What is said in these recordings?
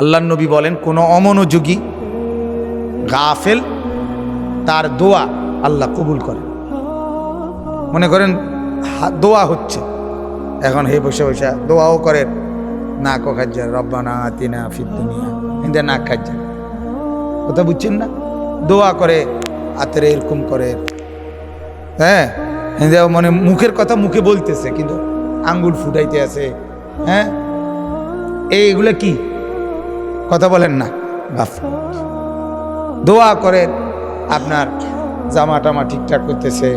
আল্লাহ নবী বলেন, কোনো অমনোযোগী গাফেল তার দোয়া আল্লাহ কবুল করে। মনে করেন দোয়া হচ্ছে। এখন হে বসে বসে দোয়াও করেন না কো খাজ্জা রব্বানা আতিনা ফিদ দুনিয়া, কিন্তু না খাজ্জা কথা বুঝছেন না? দোয়া করে হাতের এরকম করে। হ্যাঁ মানে মুখের কথা মুখে বলতেছে, কিন্তু আঙ্গুল ফুটাইতে আছে। হ্যাঁ? এইগুলো কি? কথা বলেন না। গাফ দোয়া করে আপনার জামা টামা ঠিকঠাক করতেছে,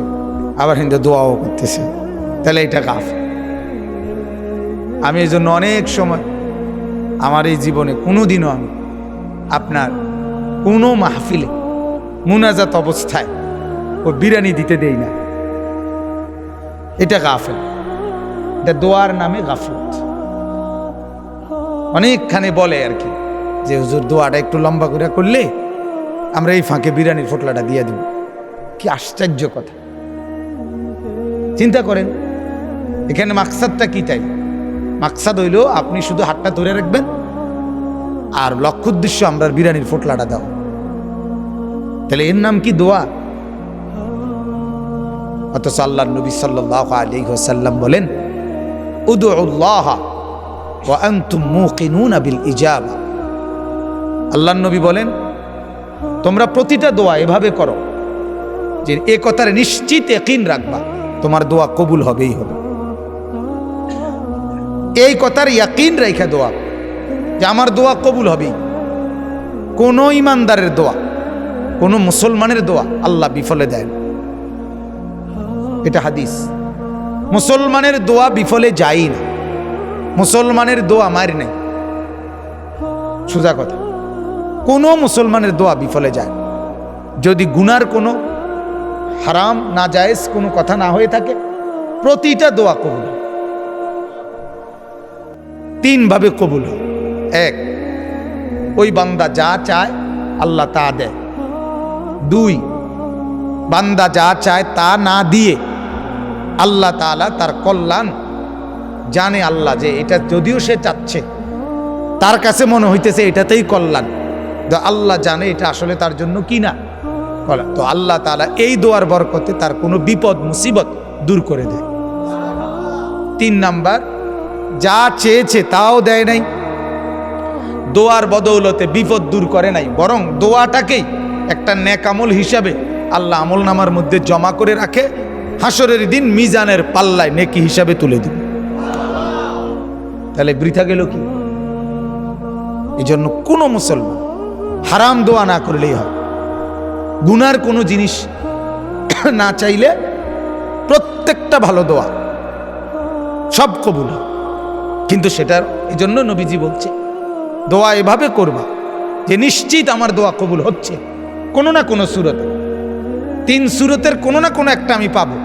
আবার কিন্তু দোয়াও করতেছে। তাহলে এটা গাফ। আমি এই জন্য অনেক সময় আমার এই জীবনে কোনো দিনও আমি আপনার কোনো মাহফিলে মুনাজাত অবস্থায় ও বিরিয়ানি দিতে দেই না। এটা গাফেল এটা দোয়ার নামে গাফলত। অনেকখানে বলে আর কি। যে হুজুর দোয়াটা একটু লম্বা করে করলে আমরা এই ফাঁকে বিরিয়ানির ফোটলাটা দিয়ে দিব। কি আশ্চর্য কথা। চিন্তা করেন, এখানে মাকসাদটা কি তাই? মাকসাদ হইল আপনি শুধু হাতটা ধরে রাখবেন আর লক্ষ্য উদ্দেশ্য আমরা বিরিয়ানির ফোটলাটা দাও। তাহলে এর নাম কি দোয়া? অথচ আল্লাহ নবী সাল্লাহ আলী সাল্লাম বলেন উদুল্লাহ ওয়া আনতুম মুকিনুনা বিল ইজাবা। আল্লাহ নবী বলেন, তোমরা প্রতিটা দোয়া এভাবে করো যে এ কথার নিশ্চিত একিন রাখবা, তোমার দোয়া কবুল হবেই হবে। এই কথার ইয়াকিন রেখে দোয়া, যে আমার দোয়া কবুল হবেই। কোনো ইমানদারের দোয়া, কোনো মুসলমানের দোয়া আল্লাহ বিফলে দেয় এটা হাদিস। মুসলমানের দোয়া বিফলে যাই না। মুসলমানের দোয়া মারি নাই। সোজা কথা। কোনো মুসলমানের দোয়া বিফলে যায়। যদি গুনার কোনো, হারাম না জায়েজ কোনো কথা না হয়ে থাকে, প্রতিটা দোয়া কবুল। তিনভাবে কবুল এক, ওই বান্দা যা চায়, আল্লাহ তা দেয়। দুই, বান্দা যা চায় তা না দিয়ে, আল্লাহ তাআলা তার কল্যাণ জানে আল্লাহ যে এটা যদিও সে চাচ্ছে, তার কাছে মনে হইতেছে এটাতেই কল্যাণ। আল্লাহ জানে এটা আসলে তার জন্য কি না। কল্যাণ তো আল্লাহ তাআলা এই দোয়ার বরকতে তার কোনো বিপদ, মুসিবত দূর করে দেয়। তিন নাম্বার, যা চেয়েছে তাও দেয় নাই। দোয়ার বদৌলতে বিপদ দূর করে নাই। বরং দোয়াটাকেই একটা নেকামল হিসাবে আল্লাহ আমল নামার মধ্যে জমা করে রাখে। হাসরের দিন মিজানের পাল্লায় নেকি হিসাবে তুলে দিবে। তাহলে বৃথা গেল কি? এই জন্য কোনো মুসলমান হারাম দোয়া না করলেই হয়। গুনার কোনো জিনিস না চাইলে প্রত্যেকটা ভালো দোয়া সব কবুল কিন্তু সেটার এই জন্য নবীজি বলছে, দোয়া এভাবে করবা যে নিশ্চিত আমার দোয়া কবুল হচ্ছে কোনো না কোনো সুরতে। তিন সুরতের কোনো না কোনো একটা আমি পাবো।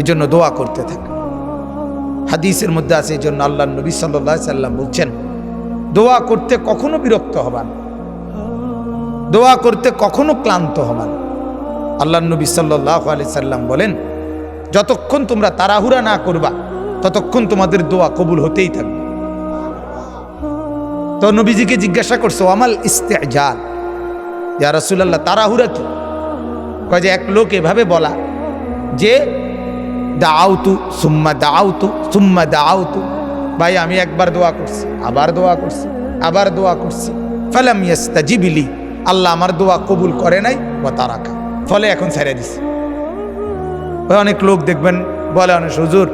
এই জন্য দোয়া করতে থাক। হাদিসের মধ্যে আছে এই জন্য আল্লাহ নবী সাল্লাহ সাল্লাম বলছেন, দোয়া করতে কখনো বিরক্ত হবা না। দোয়া করতে কখনো ক্লান্ত হবা না। আল্লাহ নবী সাল্লাহ আলি সাল্লাম বলেন, যতক্ষণ তোমরা তাড়াহুড়া না করবা, ততক্ষণ তোমাদের দোয়া কবুল হতেই থাকবে। তো নবীজিকে জিজ্ঞাসা করছ আমাল ইস্তেজাল? ইয়া রসুল্লাহ তাড়াহুড়া কি? কয় যে, এক লোক এভাবে বলা, যে দাউতু সুম্মা দাউতু সুম্মা দাউতু ভাই, আমি একবার দোয়া করছি, আবার দোয়া করছি, আবার দোয়া করছি। ফালাম ইয়াস্তাজিবিলি আল্লাহ আমার দোয়া কবুল করে নাই ও তারাকা। ফলে এখন ছেড়ে দিছে। ওই অনেক লোক দেখবেন, বলে অনেক, হুজুর,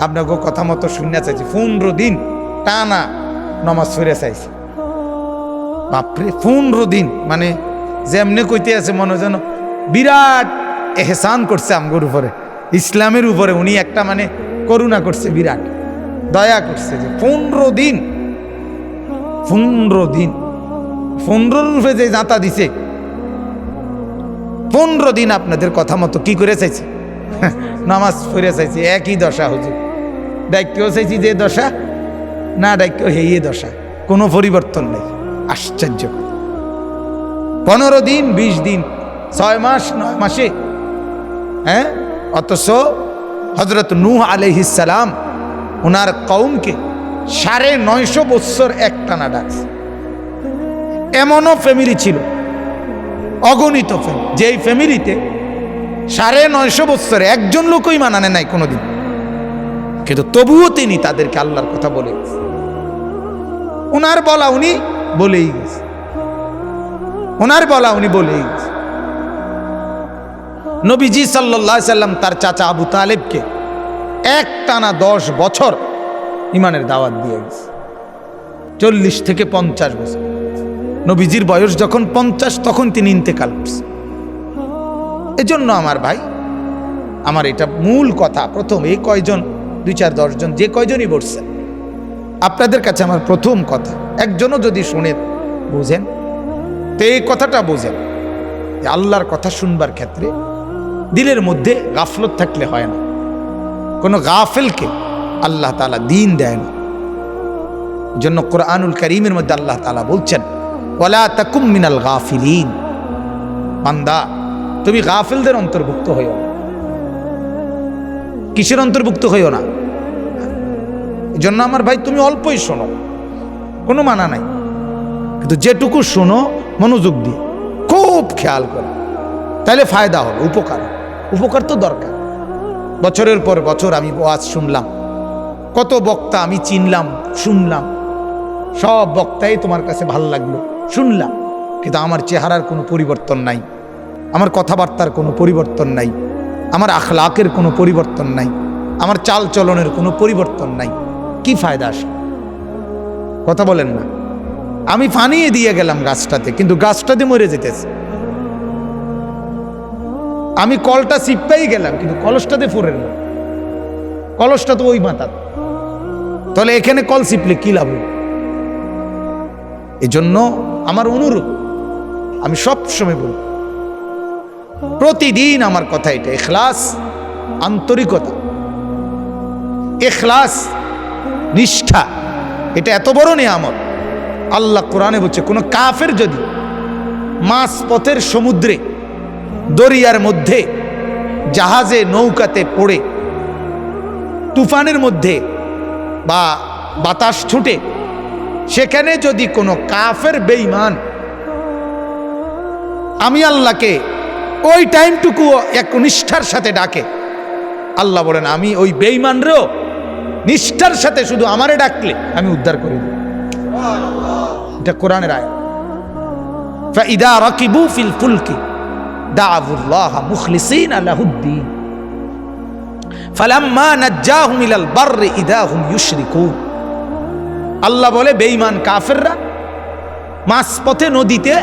আপনাকে কথা মতো শুনে চাইছি। পনেরো দিন টানা নমাজ ফিরে চাইছি। বাপরে, পনেরো দিন মানে যেমনি কইতে আছে মনে যেন বিরাট এহসান করছে আমগোর উপরে। ইসলামের উপরে উনি একটা মানে করুণা করছে বিরাট। দয়া করছে যে পনেরো দিন পনেরো দিন পনেরো রূপে যে জাঁতা দিছে, পনেরো দিন আপনাদের কথা মতো কি করে চাইছে? নামাজ পড়ে চাইছি, একই দশা হুজুর। ডাক্যও চাইছি যে দশা, না ডাক্য হেয়ে দশা। কোনো পরিবর্তন নেই। আশ্চর্য। পনেরো দিন, বিশ দিন, ছয় মাস, নয় মাসে হ্যাঁ? অথচ হজরত নূহ আলহিসাম ওনার কৌমকে সাড়ে নয়শো বৎসর একটানা ডাকছে। এমনও ফ্যামিলি ছিল, অগণিত ফ্যামিলি যেই ফ্যামিলিতে সাড়ে নয়শো বৎসরে একজন লোকই মানানে নাই কোনোদিন। কিন্তু তবুও তিনি তাদেরকে আল্লাহর কথা বলে ওনার বলা উনি বলেই গেছে। ওনার বলা উনি বলেই গেছে। নবীজি সাল্লাহ সাল্লাম তার চাচা আবু তালেবকে এক টানা দশ বছর ইমানের দাওয়াত দিয়ে গেছে। চল্লিশ থেকে পঞ্চাশ বছর। নবীজির বয়স যখন পঞ্চাশ, তখন তিনি ইন্তেকাল করছেন। এজন্য আমার ভাই, আমার এটা মূল কথা, প্রথম এই কয়জন, দুই চার দশজন যে কয়জনই বসছেন। আপনাদের কাছে আমার প্রথম কথা, একজনও যদি শুনে বুঝেন, তো এই কথাটা বোঝেন, যে আল্লাহর কথা শুনবার ক্ষেত্রে দিলের মধ্যে গাফলত থাকলে হয় না। কোনো গাফেলকে আল্লাহ তালা দিন দেয় না। জন্য কোরআনুল করিমের মধ্যে আল্লাহ তালা বলছেন ওলা তাকুম মিনাল গাফিলিন। বান্দা, তুমি গাফিলদের অন্তর্ভুক্ত হইও কিসের অন্তর্ভুক্ত হইও না? জন্য আমার ভাই, তুমি অল্পই শোনো। কোনো মানা নাই। কিন্তু যেটুকু শোনো, মনোযোগ দিয়ে। খুব খেয়াল করো। তাহলে ফায়দা হবে, উপকার উপকার তো দরকার। বছরের পর বছর আমি ওয়াজ শুনলাম। কত বক্তা আমি চিনলাম, শুনলাম। সব বক্তাই তোমার কাছে ভালো লাগল। শুনলাম, কিন্তু আমার চেহারার কোনো পরিবর্তন নাই। আমার কথাবার্তার কোনো পরিবর্তন নাই। আমার আখলাকের কোনো পরিবর্তন নাই। আমার চাল চলনের কোনো পরিবর্তন নাই। কি ফায়দা আসে? কথা বলেন না। আমি ফানিয়ে দিয়ে গেলাম গাছটাতে, কিন্তু গাছটাতে মরে যেতেছে। আমি কলটা চিপ্পাই গেলাম, কিন্তু কলসটাতে ফুরেন না। কলসটা তো ওই মাথা তাহলে এখানে কল চিপলে কি লাভ? এই জন্য আমার অনুরোধ আমি সব সময় বলব প্রতিদিন আমার কথা এটা, এখলাস, আন্তরিকতা, এখলাস, নিষ্ঠা, এটা এত বড় নিয়ামত। আল্লাহ কোরআনে বলছে, কোনো কাফের যদি মাছ পথের সমুদ্রে, দরিয়ার মধ্যে, জাহাজে, নৌকাতে পড়ে, তুফানের মধ্যে বা বাতাস ছুটে সেখানে যদি কোনো কাফের বেইমান আমি আল্লাহকে ওই টাইমটুকু এক নিষ্ঠার সাথে ডাকে। আল্লাহ বলেন, আমি ওই বেইমানরেও নিষ্ঠার সাথে শুধু আমারে ডাকলে আমি উদ্ধার করে দিই এটা কোরআনের আয় ইদা রকিবু ফিল ফুলকি মুখলিসিন আলাহুদ্দিন ফালাম্মা আল্লাহ বলে, বেঈমান কাফেররা মাঝপথে নদীতে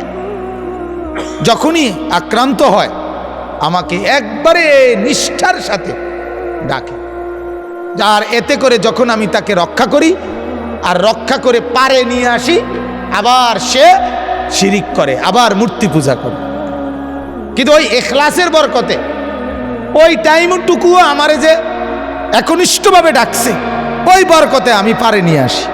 যখনই আক্রান্ত হয়, আমাকে একবারে নিষ্ঠার সাথে ডাকে। আর এতে করে যখন আমি তাকে রক্ষা করি, আর রক্ষা করে পারে নিয়ে আসি, আবার সে শিরিক করে, আবার মূর্তি পূজা করে। কিন্তু ওই এখলাসের বরকতে, ওই টাইমটুকুও আমারে যে একনিষ্ঠভাবে ডাকছে, ওই বরকতে আমি পারে নিয়ে আসি।